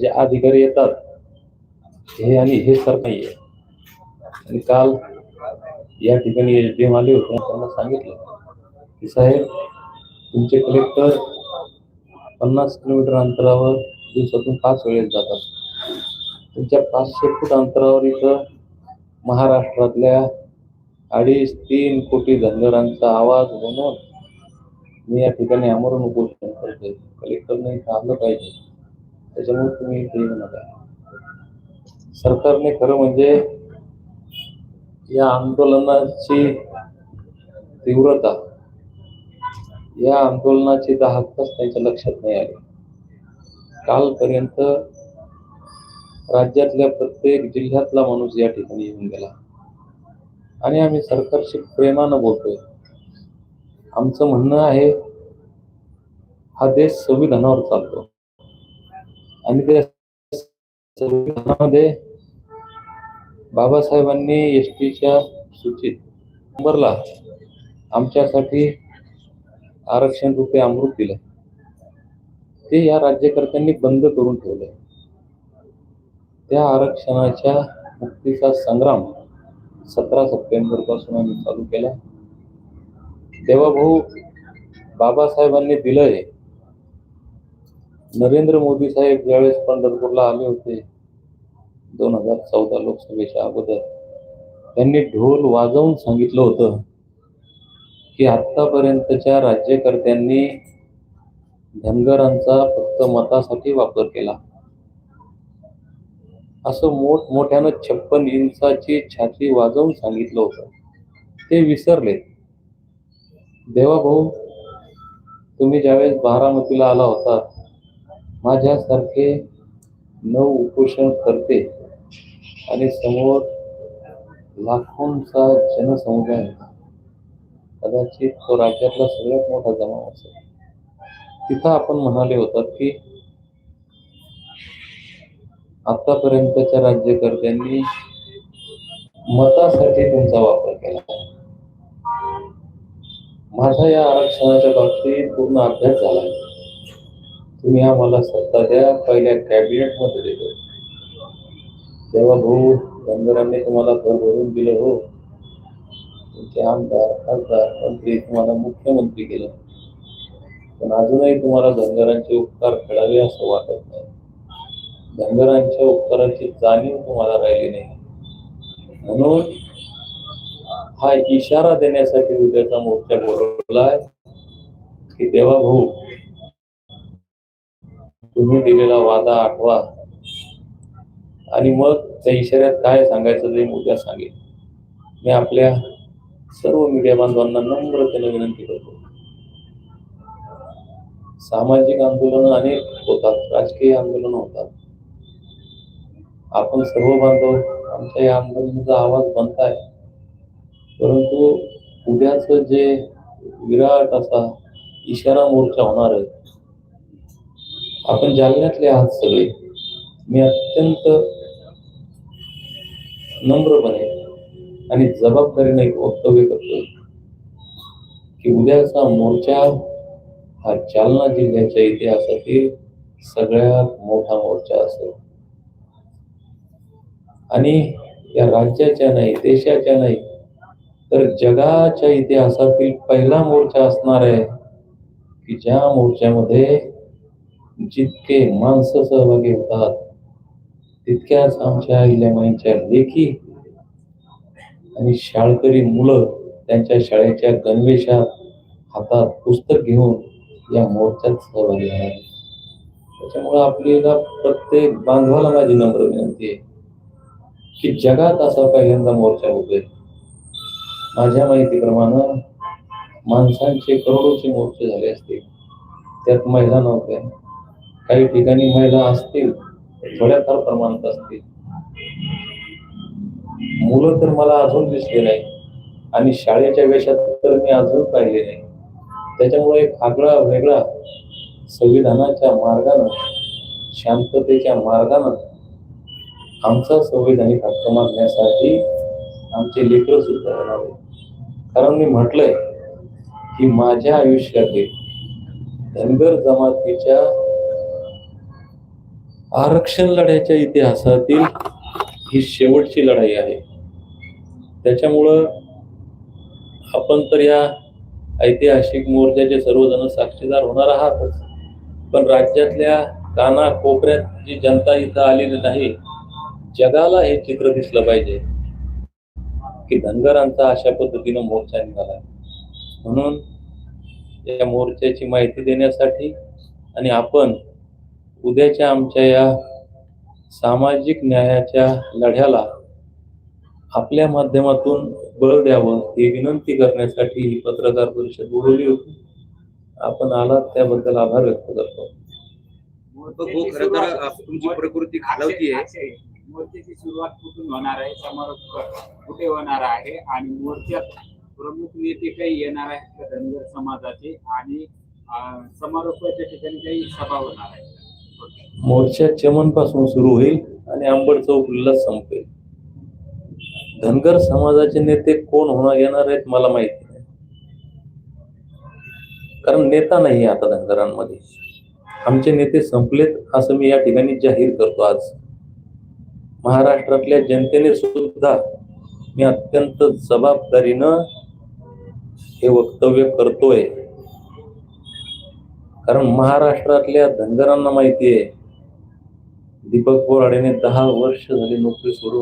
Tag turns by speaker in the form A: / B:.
A: जे अधिकारी येतात. हे आणि हे सर नाही आणि काल या ठिकाणी एस डी एम आले होते त्यांना सांगितलं की साहेब तुमचे कलेक्टर पन्नास किलोमीटर अंतरावर दिवसातून पाच वेळेस जातात. तुमच्या पाचशे फूट अंतरावर इथं महाराष्ट्रातल्या अडीच तीन कोटी धनगरांचा आवाज बनवून मी या ठिकाणी आमरण उपोषण करतोय. कलेक्टरने आलं पाहिजे. त्याच्यामुळे तुम्ही ते येऊ नका. सरकारने खरं म्हणजे या आंदोलनाची तीव्रता या आंदोलनाची दाहकच त्यांच्या लक्षात नाही आली. कालपर्यंत राज्यातल्या प्रत्येक जिल्ह्यातला माणूस या ठिकाणी येऊन गेला. आणि आम्ही सरकारशी प्रेमानं बोलतोय. आमचं म्हणणं आहे हा देश संविधानावर चालतो. आणि त्या संविधानामध्ये बाबासाहेबांनी एस टीच्या सूचित नंबरला आमच्यासाठी आरक्षण रुपये अमृत दिलं. ते या राज्यकर्त्यांनी बंद करून ठेवलं. त्या आरक्षणाच्या मुक्तीचा संग्राम सतरा सप्टेंबरपासून आम्ही चालू केला. तेव्हा भाऊ बाबासाहेबांनी दिलंय नरेंद्र मोदी साहेब ज्यावेळेस पंढरपूरला आले होते दोन हजार चौदा लोकसभेच्या अगोदर त्यांनी ढोल वाजवून सांगितलं होतं की आतापर्यंतच्या राज्यकर्त्यांनी धनगरांचा फक्त मतासाठी वापर केला. असं मोठमोठ्यानं छप्पन इंचाची छाती वाजवून सांगितलं होतं. ते विसरले देवा भाऊ तुम्ही ज्यावेळेस बारामतीला आला होता माझ्यासारखे नऊ उपोषण करते आणि समोर लाखोंचा जनसमुदाय होता. कदाचित तो राज्यातला सगळ्यात मोठा जमाव असेल. तिथं आपण म्हणाले होतात की आतापर्यंतच्या राज्यकर्त्यांनी मतासाठी तुमचा वापर केला. माझा या आरक्षणाच्या बाबतीत पूर्ण अभ्यास झाला. तुम्ही आम्हाला सत्ता द्या. पहिल्या कॅबिनेटमध्ये दिलं तेव्हा भाऊ धनगरांनी तुम्हाला घर भरून दिलं हो. तुमचे आमदार खासदार मंत्री तुम्हाला मुख्यमंत्री केलं. पण अजूनही तुम्हाला धनगरांचे उपकार खेळावे असं वाटत नाही. धनगरांच्या उपकाराची जाणीव तुम्हाला राहिली नाही. म्हणून हा इशारा देण्यासाठी उद्याचा मोर्चा बोलवलाय की देवा भाऊ तुम्ही दिलेला वादा आठवा. आणि मग त्या इशाऱ्यात काय सांगायचं ते उद्या सांगेल मी आपल्या सर्व मीडिया बांधवांना नम्रतेने विनंती करतो. सामाजिक आंदोलन अनेक होतात राजकीय आंदोलन होतात. आपण सर्व बांधव आमच्या या आंदोलनाचा आवाज बनताय. परंतु उद्याच जे विराट असा इशारा मोर्चा होणार आहे आपण जालन्यातले आहात सगळे. मी अत्यंत नम्रपणे आणि जबाबदारीने एक वक्तव्य करतो की उद्याचा मोर्चा हा जालना जिल्ह्याच्या इतिहासातील सगळ्यात मोठा मोर्चा असेल. आणि या राज्याच्या नाही देशाच्या नाही तर जगाच्या इतिहासातील पहिला मोर्चा असणार आहे की ज्या मोर्चामध्ये जितके माणसं सहभागी होतात तितक्याच आमच्या इलेमाईच्या लेखी आणि शाळकरी मुलं त्यांच्या शाळेच्या गणवेशात हातात पुस्तक घेऊन या मोर्चात सहभागी होणार. त्याच्यामुळे आपल्याला प्रत्येक बांधवाला माझी नम्र विनंती आहे की जगात असा पहिल्यांदा मोर्चा होतोय माझ्या माहितीप्रमाणे माणसांचे करोडोचे मोर्चे झाले असते त्यात महिला नव्हत्या. काही ठिकाणी महिला असतील थोड्याफार प्रमाणात असतील. मुलं तर मला अजून दिसले नाही आणि शाळेच्या वेशात तर मी अजून पाहिले नाही. त्याच्यामुळे एक आगळा वेगळा संविधानाच्या मार्गानं शांततेच्या मार्गानं आमचा संविधानिक हक्क मागण्यासाठी आमचे लेकर सुद्धा येणार कारण मी म्हटलंय की माझ्या आयुष्यातील धनगर जमातीच्या आरक्षण लढ्याच्या इतिहासातील ही शेवटची लढाई आहे. त्याच्यामुळं आपण तर या ऐतिहासिक मोर्चाचे सर्वजण साक्षीदार होणार आहातच. पण राज्यातल्या काना कोपऱ्यात जी जनता इथं आलेली नाही जगाला हे चित्र दिसलं पाहिजे की धनगरांचा अशा पद्धतीनं मोर्चा निघाला म्हणून या मोर्चाची माहिती देण्यासाठी आणि आपण उद्याच्या आमच्या या सामाजिक न्यायाच्या लढ्याला आपल्या माध्यमातून बळ द्यावं ही विनंती करण्यासाठी ही पत्रकार परिषद बोलवली होती. आपण आलात त्याबद्दल आभार व्यक्त करतो.
B: हो खरं तर अ, तुमची प्रकृती खालावती आहे.
C: मोर्चाची सुरुवात कुठून होणार आहे? समारोप कुठे होणार आहे? आणि मोर्चात प्रमुख नेते काही येणार आहेत का धनगर समाजाचे? आणि समारोपाच्या ठिकाणी काही सभा होणार आहे
A: मोर्चा चमनपासून सुरू होईल आणि आंबड चौकलीला संपेल. धनगर समाजाचे नेते कोण होणार येणार आहेत मला माहिती नाही. कारण नेता नाही आता धनगरांमध्ये. आमचे नेते संपलेत असं मी या ठिकाणी जाहीर करतो आज. महाराष्ट्रातल्या जनतेने सुद्धा मी अत्यंत जबाबदारीनं हे वक्तव्य करतोय. कारण महाराष्ट्रातल्या धनगरांना माहिती आहे दीपक बोराडेने दहा वर्ष झाली नोकरी सोडून